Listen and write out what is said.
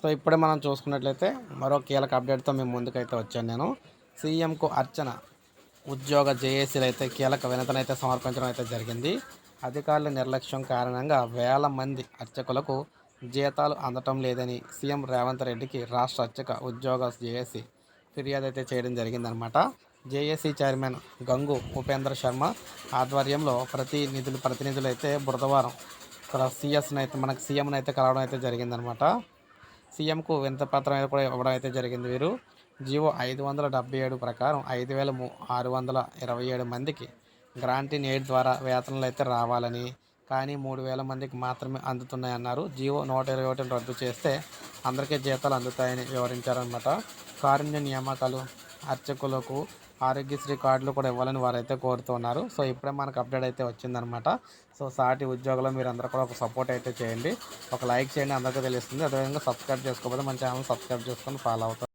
So ఇప్పుడే మనం చూసుకున్నట్లయితే మరో కీలక అప్డేట్తో మేము ముందుకైతే వచ్చాను నేను. సీఎంకు అర్చన ఉద్యోగ జేఏసీలు అయితే కీలక వినతనైతే సమర్పించడం అయితే జరిగింది. అధికారుల నిర్లక్ష్యం కారణంగా వేల మంది అర్చకులకు జీతాలు అందటం లేదని సీఎం రేవంత్ రెడ్డికి రాష్ట్ర అర్చక ఉద్యోగ జేఏసీ ఫిర్యాదు అయితే చేయడం జరిగిందనమాట. జేఏసీ చైర్మన్ గంగు ఉపేంద్ర శర్మ ఆధ్వర్యంలో ప్రతినిధులు ప్రతినిధులు అయితే బుధవారం ఇక్కడ సీఎస్ని అయితే మనకు సీఎంని అయితే కలవడం అయితే జరిగిందనమాట. సీఎంకు వింతపత్రం అయితే కూడా ఇవ్వడం అయితే జరిగింది వీరు. జివో ఐదు వందల డెబ్బై ఏడు ప్రకారం ఐదు వేల ఆరు వందల ఇరవై ఏడు మందికి గ్రాంటీ నేడ్ ఎయిడ్ ద్వారా వేతనాలు అయితే రావాలని కానీ మూడు వేల మందికి మాత్రమే అందుతున్నాయన్నారు జివో నూట ఇరవై ఒకటిని రద్దు చేస్తే అందరికీ జీతాలు అందుతాయని వివరించారనమాట కారుణ్య నియామకాలు అర్చకులకు ఆరోగ్యశ్రీ కార్డులు కూడా ఇవ్వాలని వారైతే కోరుతున్నారు సో ఇప్పుడే మనకు అప్డేట్ అయితే వచ్చిందనమాట. సో సాటి ఉద్యోగులు మీరు అందరూ కూడా ఒక సపోర్ట్ అయితే చేయండి. ఒక లైక్ చేయండి అందరికీ తెలుస్తుంది. అదేవిధంగా సబ్స్క్రైబ్ చేసుకోకపోతే మన ఛానల్ సబ్స్క్రైబ్ చేసుకొని ఫాలో అవుతారు.